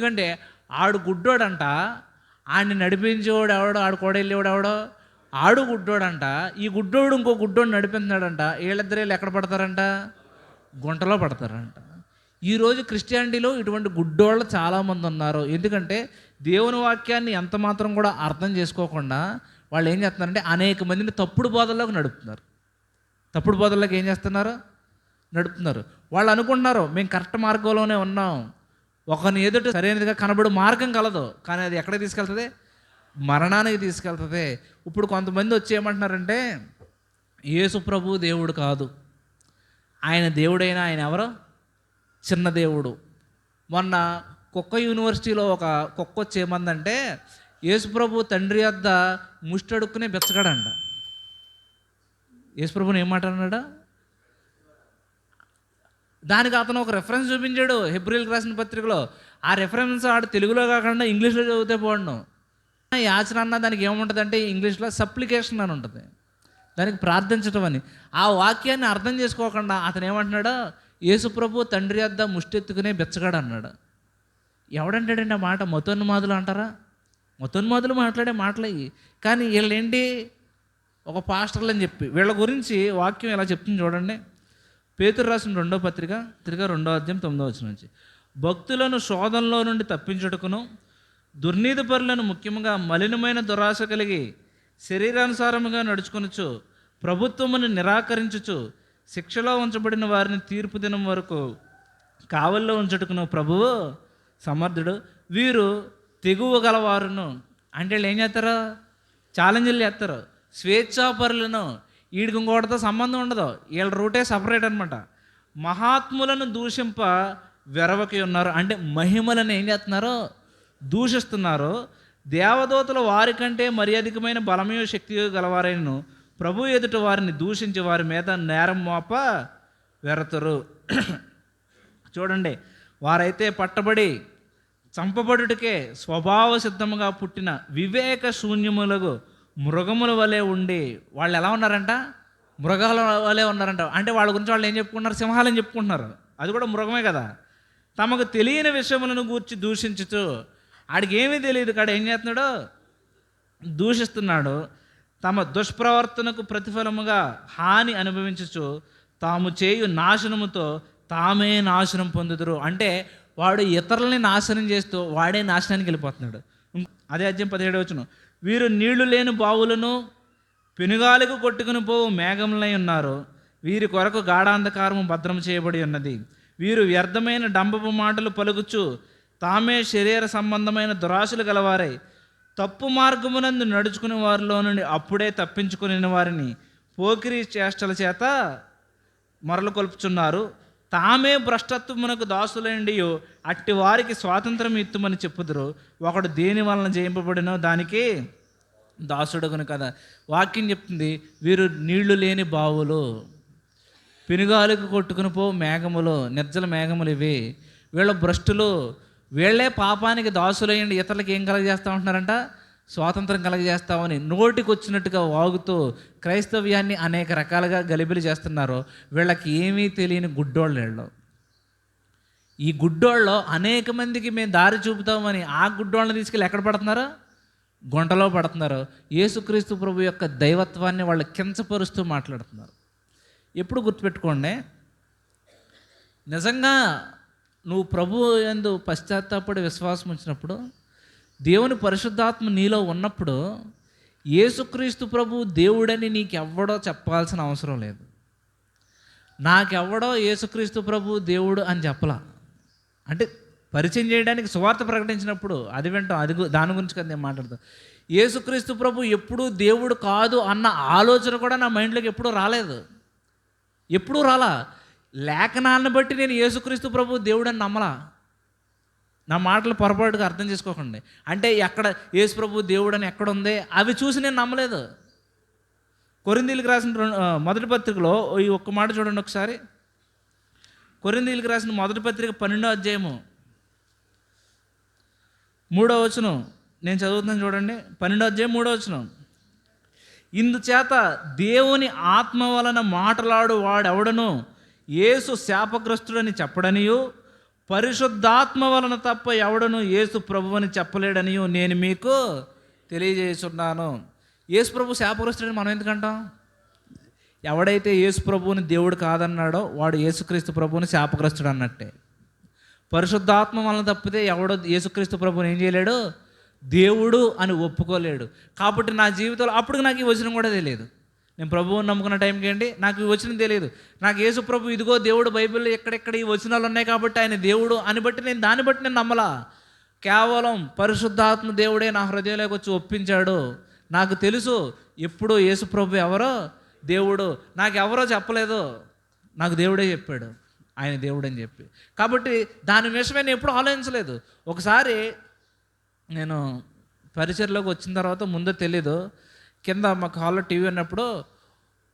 ఎందుకంటే ఆడు గుడ్డోడంట ఆడిని నడిపించేవాడు ఎవడో ఆడు కోడెళ్ళేవాడు ఎవడో ఆడు గుడ్డోడంట ఈ గుడ్డోడు ఇంకో గుడ్డోడు నడిపిస్తున్నాడంట వీళ్ళిద్దరు వీళ్ళు ఎక్కడ పడతారంట? గుంటలో పడతారంట. ఈరోజు క్రిస్టియానిటీలో ఇటువంటి గుడ్డోళ్ళు చాలామంది ఉన్నారు. ఎందుకంటే దేవుని వాక్యాన్ని ఎంత మాత్రం కూడా అర్థం చేసుకోకుండా వాళ్ళు ఏం చేస్తున్నారంటే అనేక మందిని తప్పుడు బోధల్లోకి నడుపుతున్నారు. తప్పుడు బోధల్లోకి ఏం చేస్తున్నారు? నడుపుతున్నారు. వాళ్ళు అనుకుంటున్నారు మేము కరెక్ట్ మార్గంలోనే ఉన్నాం. ఒకరిని ఎదుట సరైనదిగా కనబడు మార్గం కలదు. కానీ అది ఎక్కడికి తీసుకెళ్తుంది? మరణానికి తీసుకెళ్తుంది. ఇప్పుడు కొంతమంది వచ్చి ఏమంటున్నారంటే యేసు ప్రభు దేవుడు కాదు. ఆయన దేవుడైనా ఆయన ఎవరు? చిన్న దేవుడు. మొన్న కుక్క యూనివర్సిటీలో ఒక కుక్క వచ్చి ఏమందంటే యేసుప్రభు తండ్రి వద్ద ముష్టడుక్కునే బెచ్చగాడంట. యేసుప్రభుని ఏం దానికి అతను ఒక రెఫరెన్స్ చూపించాడు హెబ్రిల్కి రాసిన పత్రికలో. ఆ రెఫరెన్స్ ఆడు తెలుగులో కాకుండా ఇంగ్లీష్లో చదివితే పోవడం యాచన అన్న దానికి ఏముంటుంది అంటే ఇంగ్లీష్లో సప్లికేషన్ అని ఉంటుంది. దానికి ప్రార్థించటం అని. ఆ వాక్యాన్ని అర్థం చేసుకోకుండా అతను ఏమంటున్నాడో? యేసుప్రభు తండ్రి వద్ద ముష్టెత్తుకునే బెచ్చగాడు అన్నాడు. ఎవడంటాడండి ఆ మాట? మతోన్మాదులు అంటారా? మతోన్మాదులు మాట్లాడే మాటలయ్యి కానీ వీళ్ళేంటి? ఒక పాస్టర్లు అని చెప్పి. వీళ్ళ గురించి వాక్యం ఇలా చెప్తుంది చూడండి. పేతురు రాసిన రెండో పత్రిక తిరిగి రెండో అధ్యాయం తొమ్మిదో వచ్చిన నుంచి. భక్తులను శోధనలో నుండి తప్పించుటకును దుర్నీతి పరులను ముఖ్యంగా మలినమైన దురాశ కలిగి శరీరానుసారముగా నడుచుకొనొచ్చు ప్రభుత్వమును నిరాకరించుచు శిక్షలో ఉంచబడిన వారిని తీర్పు దినం వరకు కావల్లో ఉంచుటకును ప్రభువు సమర్థుడు. వీరు తెగువ గలవారును. అంటే వీళ్ళు ఏం చేస్తారు? ఛాలెంజ్లు చేస్తారు. స్వేచ్ఛాపరులను వీడికి ఇంకోటితో సంబంధం ఉండదు. వీళ్ళ రూటే సపరేట్ అనమాట మహాత్ములను దూషింప వెరవకి ఉన్నారు. అంటే మహిమలను ఏం చేస్తున్నారు? దూషిస్తున్నారు. దేవదూతలు వారికంటే మర్యాదకమైన బలమయో శక్తియో గలవారైనను ప్రభు ఎదుట వారిని దూషించి వారి మీద నేరం మోప వెరతరు. చూడండి వారైతే పట్టబడి చంపబడుటకే స్వభావ సిద్ధముగా పుట్టిన వివేక శూన్యములకు మృగముల వలె ఉండి వాళ్ళు ఎలా ఉన్నారంట? మృగాల వలె ఉన్నారంట. అంటే వాళ్ళ గురించి వాళ్ళు ఏం చెప్పుకుంటున్నారు? సింహాలని చెప్పుకుంటున్నారు. అది కూడా మృగమే కదా. తమకు తెలియని విషయములను గూర్చి దూషించుతూ ఆడికి ఏమీ తెలియదు. కాడు ఏం చేస్తున్నాడు? దూషిస్తున్నాడు. తమ దుష్ప్రవర్తనకు ప్రతిఫలముగా హాని అనుభవించచ్చు తాము చేయు నాశనముతో తామే నాశనం పొందుదురు. అంటే వాడు ఇతరులని నాశనం చేస్తూ వాడే నాశనానికి వెళ్ళిపోతున్నాడు. అదే అధ్యయం పదిహేడు వచ్చిన వీరు నీళ్ళు లేని బావులను పెనుగాలకు కొట్టుకుని పోవు మేఘములై ఉన్నారు. వీరి కొరకు గాఢాంధకారము భద్రం చేయబడి ఉన్నది. వీరు వ్యర్థమైన డంబపు మాటలు పలుకుచు తామే శరీర సంబంధమైన దురాశలు గలవారై తప్పు మార్గమునందు నడుచుకునే వారిలో నుండి అప్పుడే తప్పించుకుని వారిని పోకిరి చేష్టల చేత మొరలు కొలుపుచున్నారు తామే భ్రష్టత్వమునకు దాసులైండియో అట్టి వారికి స్వాతంత్రం ఇత్తుమని చెప్పుదురు. ఒకడు దేని వలన జయింపబడినో దానికి దాసుడగును కదా. వాక్యం చెప్తుంది వీరు నీళ్ళు లేని బావులు పెనుగాలికి కొట్టుకుని పో మేఘములు నిర్జల మేఘములు ఇవి. వీళ్ళ భ్రష్టులు వీళ్ళే పాపానికి దాసులయ్యండి ఇతరులకు ఏం కలగజేస్తూ ఉంటున్నారంట? స్వాతంత్రం కలగజేస్తామని నోటికి వచ్చినట్టుగా వాగుతూ క్రైస్తవ్యాన్ని అనేక రకాలుగా గలిబిలి చేస్తున్నారో వీళ్ళకి ఏమీ తెలియని గుడ్డోళ్ళు వీళ్ళు. ఈ గుడ్డోళ్ళు అనేక మందికి మేము దారి చూపుతామని ఆ గుడ్డోళ్ళని తీసుకెళ్ళి ఎక్కడ పడుతున్నారు? గుంటలో పడుతున్నారు. యేసుక్రీస్తు ప్రభు యొక్క దైవత్వాన్ని వాళ్ళు కించపరుస్తూ మాట్లాడుతున్నారు. ఎప్పుడు గుర్తుపెట్టుకోండి నిజంగా నువ్వు ప్రభు ఎందు పశ్చాత్తాపడి విశ్వాసం వచ్చినప్పుడు దేవుని పరిశుద్ధాత్మ నీలో ఉన్నప్పుడు యేసుక్రీస్తు ప్రభు దేవుడని నీకెవ్వడో చెప్పాల్సిన అవసరం లేదు. నాకెవ్వడో యేసుక్రీస్తు ప్రభు దేవుడు అని చెప్పలా. అంటే పరిచయం చేయడానికి సువార్త ప్రకటించినప్పుడు అది వింటాం అది దాని గురించి కదా నేను మాట్లాడతాను యేసుక్రీస్తు ప్రభు ఎప్పుడూ దేవుడు కాదు అన్న ఆలోచన కూడా నా మైండ్లోకి ఎప్పుడూ రాలేదు. ఎప్పుడూ రాలా. లేఖనాన్ని బట్టి నేను యేసుక్రీస్తు ప్రభు దేవుడని నమ్మలా. నా మాటలు పొరపాటుగా అర్థం చేసుకోకండి. అంటే ఎక్కడ యేసుప్రభు దేవుడు అని ఎక్కడ ఉంది? అవి చూసి నేను నమ్మలేదు. కొరిందీలకు రాసిన మొదటి పత్రికలో ఈ ఒక్క మాట చూడండి ఒకసారి. కొరిందీలకు రాసిన మొదటి పత్రిక పన్నెండో అధ్యాయము. మూడో వచనం. నేను చదువుతున్నాను చూడండి. పన్నెండో అధ్యాయం మూడో వచనం. ఇందుచేత దేవుని ఆత్మ వలన మాటలాడు వాడెవడను యేసు శాపగ్రస్తుడని చెప్పడనియు పరిశుద్ధాత్మ వలన తప్ప ఎవడను యేసు ప్రభువని చెప్పలేడని నేను మీకు తెలియజేస్తున్నాను యేసు ప్రభు శాపగ్రస్తుడని మనం ఎందుకంటాం ఎవడైతే యేసు ప్రభువుని దేవుడు కాదన్నాడో వాడు యేసుక్రీస్తు ప్రభువుని శాపగ్రస్తుడు అన్నట్టే పరిశుద్ధాత్మ వలన తప్పితే ఎవడో యేసుక్రీస్తు ప్రభుని ఏం చేయలేడు? దేవుడు అని ఒప్పుకోలేడు. కాబట్టి నా జీవితంలో అప్పుడు నాకు ఈ వచనం కూడా తెలియదు. నేను ప్రభువుని నమ్ముకున్న టైంకి ఏంటి? నాకు ఈ వచనం తెలియదు. నాకు యేసు ప్రభు ఇదిగో దేవుడు బైబిల్లో ఎక్కడెక్కడ ఈ వచనాలు ఉన్నాయి కాబట్టి ఆయన దేవుడు అని బట్టి నేను దాన్ని బట్టి నేను నమ్మలా. కేవలం పరిశుద్ధాత్మ దేవుడే నా హృదయంలోకి వచ్చి ఒప్పించాడు. నాకు తెలుసు ఎప్పుడు యేసు ప్రభు ఎవరో దేవుడు. నాకు ఎవరో చెప్పలేదు. నాకు దేవుడే చెప్పాడు. ఆయన దేవుడు అని చెప్పి. కాబట్టి దాని విషయమే నేను ఎప్పుడు ఆలోచించలేదు. ఒకసారి నేను పరిచయలోకి వచ్చిన తర్వాత ముందు తెలీదు. కింద మాకు హాల్లో టీవీ ఉన్నప్పుడు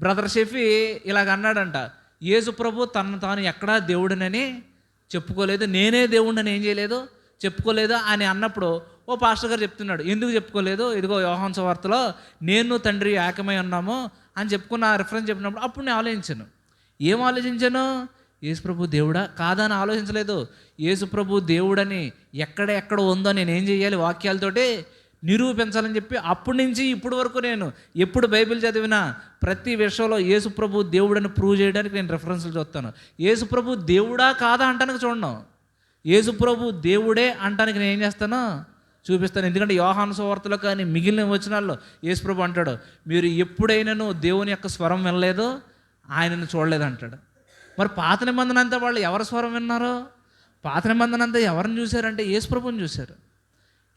బ్రదర్ షెఫీ ఇలాగ అన్నాడంట యేసు ప్రభు తను తాను ఎక్కడా దేవుడినని చెప్పుకోలేదు నేనే దేవుడిని ఏం చేయలేదు చెప్పుకోలేదు? అని అన్నప్పుడు ఓ పాస్టర్ గారు చెప్తున్నాడు ఎందుకు చెప్పుకోలేదు? ఇదిగో యోహాన్స్ వార్తలో నేను తండ్రి ఏకమై ఉన్నాము అని చెప్పుకున్న రిఫరెన్స్ చెప్పినప్పుడు అప్పుడు నేను ఆలోచించాను. ఏం ఆలోచించాను? యేసుప్రభు దేవుడా? కాదని ఆలోచించలేదు. యేసుప్రభు దేవుడని ఎక్కడ ఎక్కడ ఉందో నేను ఏం చేయాలి? వాక్యాలతోటి నిరూపించాలని చెప్పి అప్పటి నుంచి ఇప్పటి వరకు నేను ఎప్పుడు బైబిల్ చదివినా ప్రతి విషయంలో యేసుప్రభు దేవుడని ప్రూవ్ చేయడానికి నేను రెఫరెన్స్లు చూస్తాను. యేసుప్రభు దేవుడా కాదా అంటానికి చూడను. యేసుప్రభు దేవుడే అంటానికి నేను ఏం చేస్తాను? చూపిస్తాను. ఎందుకంటే యోహాను సువార్తలో కానీ మిగిలిన వచనాల్లో యేసుప్రభు అంటాడు మీరు ఎప్పుడైనాను దేవుని యొక్క స్వరం వినలేదో ఆయనను చూడలేదు అంటాడు. మరి పాత నిబంధన అంతా వాళ్ళు ఎవరి స్వరం విన్నారో? పాత నిబంధన అంతా ఎవరిని చూశారంటే యేసుప్రభుని చూశారు.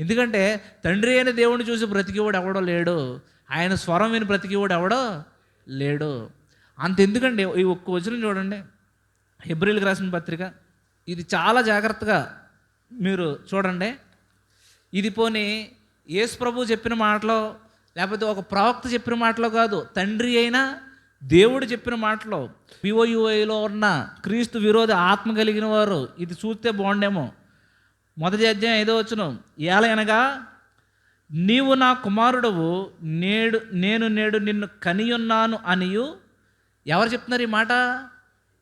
ఎందుకంటే తండ్రి అయిన దేవుడిని చూసి బ్రతికేవాడు ఎవడో లేడు. ఆయన స్వరం విని బ్రతికేవాడు ఎవడో లేడు. అంత ఎందుకండి ఈ ఒక్క వచనం చూడండి. హెబ్రిల్కి రాసిన పత్రిక. ఇది చాలా జాగ్రత్తగా మీరు చూడండి. ఇది పోని యేసు ప్రభు చెప్పిన మాటలో లేకపోతే ఒక ప్రవక్త చెప్పిన మాటలో కాదు తండ్రి అయినా దేవుడు చెప్పిన మాటలో పిఓయుఐలో ఉన్న క్రీస్తు విరోధి ఆత్మ కలిగిన వారు ఇది చూస్తే బాగుండేమో. మొదటి అధ్యాయం ఏదో వచ్చును ఏలయనగా నీవు నా కుమారుడవు నేడు నేను నేడు నిన్ను కనియున్నాను అనియు. ఎవరు చెప్తున్నారు ఈ మాట?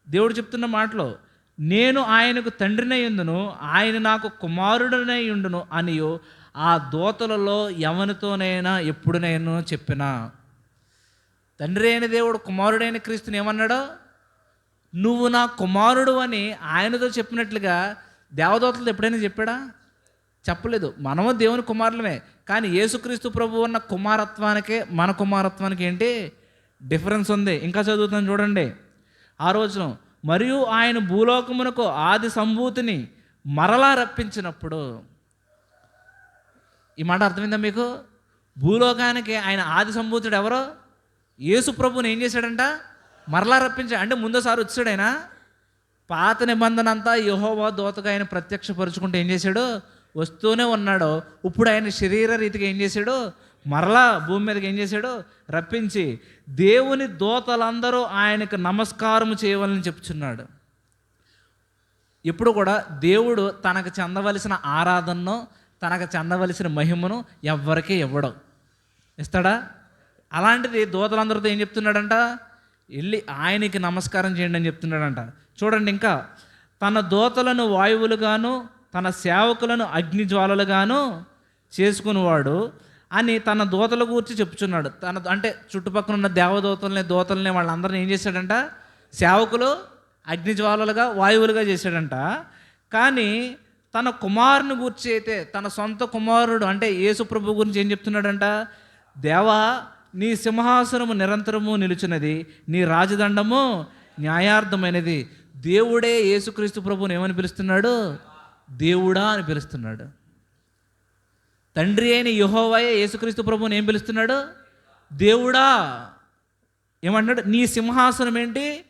దేవుడు చెప్తున్న మాటలో నేను ఆయనకు తండ్రినే ఉండును ఆయన నాకు కుమారుడనై ఉండును అనియు. ఆ దోతలలో ఎవరితోనైనా ఎప్పుడు నేను చెప్పినా. తండ్రి అయిన దేవుడు కుమారుడైన క్రీస్తుని ఏమన్నాడో? నువ్వు నా కుమారుడు అని ఆయనతో చెప్పినట్లుగా దేవదూతలు ఎప్పుడైనా చెప్పాడా? చెప్పలేదు. మనము దేవుని కుమారులమే. కానీ యేసుక్రీస్తు ప్రభు ఉన్న కుమారత్వానికే మన కుమారత్వానికి ఏంటి? డిఫరెన్స్ ఉంది. ఇంకా చదువుతాను చూడండి. ఆ రోజున మరియు ఆయన భూలోకమునకు ఆది సంభూతిని మరలా రప్పించినప్పుడు ఈ మాట అర్థమైందా మీకు? భూలోకానికి ఆయన ఆది సంభూతుడు ఎవరో? యేసు ప్రభుని ఏం చేశాడంట? మరలా రప్పించాడు అంటే ముందోసారి వచ్చాడు ఆయన పాత నిబంధన అంతా యహోవా దోతగా ఆయన ప్రత్యక్షపరుచుకుంటూ ఏం చేశాడు? వస్తూనే ఉన్నాడు. ఇప్పుడు ఆయన శరీర రీతిగా ఏం చేశాడు? మరలా భూమి మీదకి ఏం చేశాడు? రప్పించి దేవుని దోతలందరూ ఆయనకు నమస్కారం చేయవాలని చెప్తున్నాడు. ఎప్పుడు కూడా దేవుడు తనకు చెందవలసిన ఆరాధనను తనకు చెందవలసిన మహిమను ఎవ్వరికీ ఇవ్వడం. ఇస్తాడా? అలాంటిది దూతలందరితో ఏం చెప్తున్నాడంట? వెళ్ళి ఆయనకి నమస్కారం చేయండి అని చెప్తున్నాడంట. చూడండి ఇంకా తన దూతలను వాయువులుగాను తన సేవకులను అగ్నిజ్వాలలుగాను చేసుకునేవాడు అని తన దూతల గురించి చెప్పుచున్నాడు. తన అంటే చుట్టుపక్కల ఉన్న దేవదోతల్ని దూతల్ని వాళ్ళందరిని ఏం చేశాడంట? సేవకులు అగ్నిజ్వాలలుగా వాయువులుగా చేశాడంట. కానీ తన కుమారుని గురించి అయితే తన సొంత కుమారుడు అంటే యేసుప్రభు గురించి ఏం చెప్తున్నాడంట? దేవా నీ సింహాసనము నిరంతరము నిలుచున్నది నీ రాజదండము న్యాయార్థమైనది. దేవుడే యేసుక్రీస్తు ప్రభుని ఏమని పిలుస్తున్నాడు? దేవుడా అని పిలుస్తున్నాడు. తండ్రి అయిన యహోవయే యేసుక్రీస్తు ప్రభుని ఏం పిలుస్తున్నాడు? దేవుడా. ఏమంటున్నాడు? నీ సింహాసనం ఏంటి?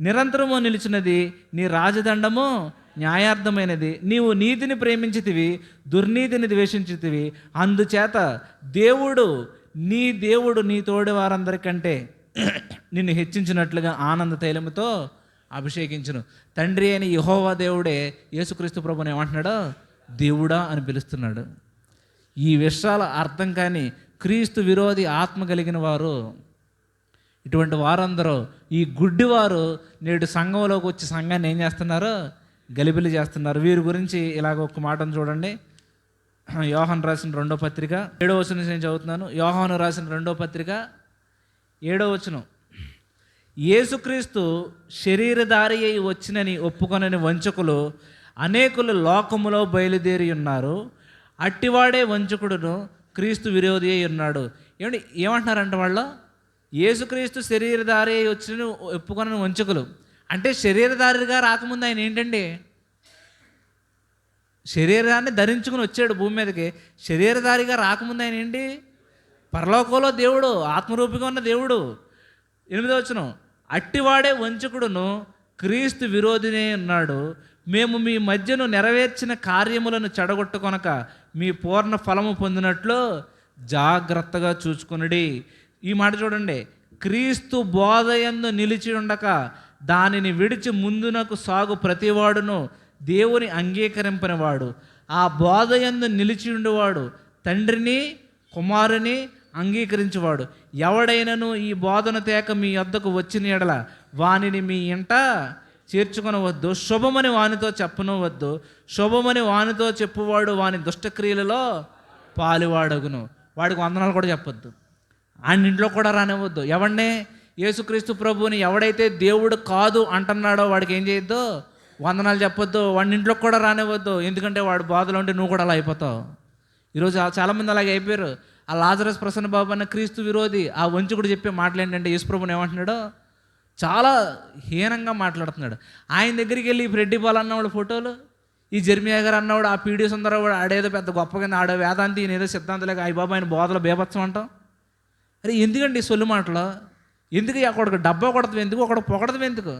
నిరంతరము నిలిచినది నీ రాజదండము న్యాయార్థమైనది నీవు నీతిని ప్రేమించితివి దుర్నీతిని ద్వేషించితివి. అందుచేత దేవుడు నీ దేవుడు నీ తోడి వారందరికంటే నిన్ను హెచ్చించినట్లుగా ఆనంద తైలముతో అభిషేకించును. తండ్రి అయిన యహోవా దేవుడే యేసుక్రీస్తు ప్రభుని ఏమంటున్నాడు? దేవుడా అని పిలుస్తున్నాడు. ఈ విషయాల అర్థం కానీ క్రీస్తు విరోధి ఆత్మ కలిగిన వారు ఇటువంటి వారందరూ ఈ గుడ్డివారు నేడు సంఘంలోకి వచ్చి సంఘాన్ని ఏం చేస్తున్నారు? గలిబిలి చేస్తున్నారు. వీరి గురించి ఇలాగ ఒక మాటను చూడండి. యోహన్ రాసిన రెండో పత్రిక ఏడో వచనం నేను చదువుతున్నాను. యోహాను రాసిన రెండో పత్రిక ఏడో వచనం. యేసుక్రీస్తు శరీరధారి అయి వచ్చినని ఒప్పుకొనని వంచకులు అనేకులు లోకములో బయలుదేరి ఉన్నారు. అట్టివాడే వంచకుడును క్రీస్తు విరోధి అయి ఉన్నాడు. ఏమంటే ఏమంటున్నారంట వాళ్ళు? యేసుక్రీస్తు శరీరధారి అయి వచ్చిన ఒప్పుకొనని వంచకులు. అంటే శరీరధారిగా రాకముందు ఆయన ఏంటండి? శరీరాన్ని ధరించుకుని వచ్చాడు భూమి మీదకి. శరీరధారిగా రాకముందు ఆయన ఏంటి? పరలోకంలో దేవుడు ఆత్మరూపిగా ఉన్న దేవుడు. ఎనిమిదో వచ్చినాం అట్టివాడే వంచకుడును క్రీస్తు విరోధినే ఉన్నాడు. మేము మీ మధ్యను నెరవేర్చిన కార్యములను చెడగొట్టుకొనక మీ పూర్ణ ఫలము పొందినట్లు జాగ్రత్తగా చూసుకునడి ఈ మాట చూడండి. క్రీస్తు బోధయందు నిలిచి ఉండక దానిని విడిచి ముందునకు సాగు ప్రతివాడును దేవుని అంగీకరింపనివాడు. ఆ బోధయందు నిలిచి ఉండేవాడు తండ్రిని కుమారుని అంగీకరించువాడు. ఎవడైనను ఈ బోధన తేక మీ వద్దకు వచ్చిన ఎడల వానిని మీ ఇంట చేర్చుకొనవద్దు. శుభమని వానితో చెప్పనవద్దు. శుభమని వానితో చెప్పువాడు వాని దుష్టక్రియలలో పాలువాడగును. వాడికి వందనాలు కూడా చెప్పొద్దు. ఆయన ఇంట్లో కూడా రానివ్వద్దు. ఎవడనే యేసుక్రీస్తు ప్రభువుని ఎవడైతే దేవుడు కాదు అంటున్నాడో వాడికి ఏం చేయొద్దు? వందనాలు చెప్పొద్దు. వాడిని ఇంట్లోకి కూడా రానివ్వద్దు. ఎందుకంటే వాడు బాధలు ఉంటే నువ్వు కూడా అలా అయిపోతావు. ఈరోజు చాలామంది అలాగే అయిపోయారు. ఆ లాజరస్ ప్రసన్న బాబు అన్న క్రీస్తు విరోధి ఆ వంచుకుడు చెప్పే మాటలు ఏంటంటే యేసుప్రభుని ఏమంటున్నాడో? చాలా హీనంగా మాట్లాడుతున్నాడు. ఆయన దగ్గరికి వెళ్ళి ఈ రెడ్డి బాల్ అన్నవాడు ఫోటోలు ఈ జర్మియా గారు అన్నవాడు ఆ పీడి సుందరవాడు ఆడేదో పెద్ద గొప్ప కింద ఆడో వేదాంతి ఈయన ఏదో సిద్ధాంతలేక అయ్యి బాబు ఆయన బోధలు బేపత్సం అంటాం అరే ఎందుకండి సొల్లు మాటలు? ఎందుకు అక్కడికి డబ్బా కొడతాం ఎందుకు? అక్కడ పొగడతాం ఎందుకు?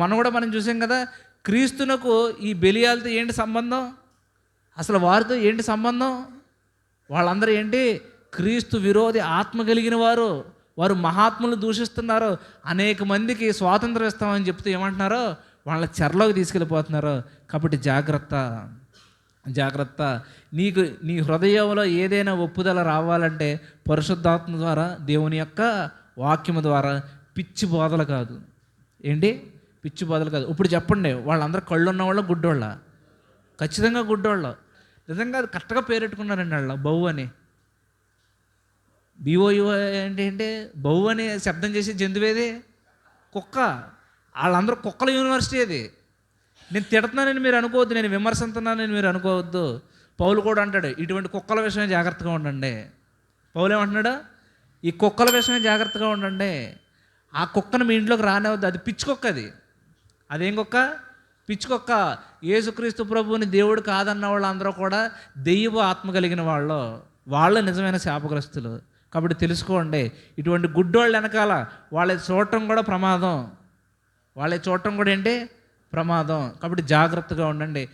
మనం కూడా మనం చూసాం కదా క్రీస్తునకు ఈ బెలియాలతో ఏంటి సంబంధం? అసలు వారితో ఏంటి సంబంధం? వాళ్ళందరూ ఏంటి? క్రీస్తు విరోధి ఆత్మ కలిగిన వారు. వారు మహాత్ములు దూషిస్తున్నారు. అనేక మందికి స్వాతంత్రం ఇస్తామని చెప్తూ ఏమంటున్నారో? వాళ్ళ చెరలోకి తీసుకెళ్ళిపోతున్నారు. కాబట్టి జాగ్రత్త. జాగ్రత్త. నీకు నీ హృదయంలో ఏదైనా ఒప్పుదల రావాలంటే పరిశుద్ధాత్మ ద్వారా దేవుని యొక్క వాక్యము ద్వారా పిచ్చి బోధలు కాదు. ఏంటి? పిచ్చి బోధలు కాదు. ఇప్పుడు చెప్పండి. వాళ్ళందరూ కళ్ళు ఉన్నవాళ్ళ గుడ్డోళ్ళ. ఖచ్చితంగా గుడ్డోళ్ళ. నిజంగా అది కరెక్ట్గా పేరెట్టుకున్నారండి వాళ్ళ బౌ అని. బిఓయు ఏంటి అంటే బౌ అని శబ్దం చేసే జంతువేది కుక్క. వాళ్ళందరూ కుక్కల యూనివర్సిటీ అది. నేను తిడుతున్నానని మీరు అనుకోవద్దు నేను విమర్శిస్తున్నానని మీరు అనుకోవద్దు. పౌలు కూడా అంటాడు ఇటువంటి కుక్కల విషయమే జాగ్రత్తగా ఉండండి. పౌలు ఏమంటున్నాడు? ఈ కుక్కల విషయమే జాగ్రత్తగా ఉండండి. ఆ కుక్కను మీ ఇంట్లోకి రానివద్దు అది పిచ్చి కుక్క అది. అదేం కుక్క? పిచ్చుకొక్క యేసుక్రీస్తు ప్రభువుని దేవుడు కాదన్న వాళ్ళందరూ కూడా దెయ్యపు ఆత్మ కలిగిన వాళ్ళు. వాళ్ళ నిజమైన శాపగ్రస్తులు. కాబట్టి తెలుసుకోండి ఇటువంటి గుడ్డోళ్ళ వెనకాల వాళ్ళ చూడటం కూడా ప్రమాదం. వాళ్ళ చూడటం కూడా ఏంటి? ప్రమాదం. కాబట్టి జాగ్రత్తగా ఉండండి.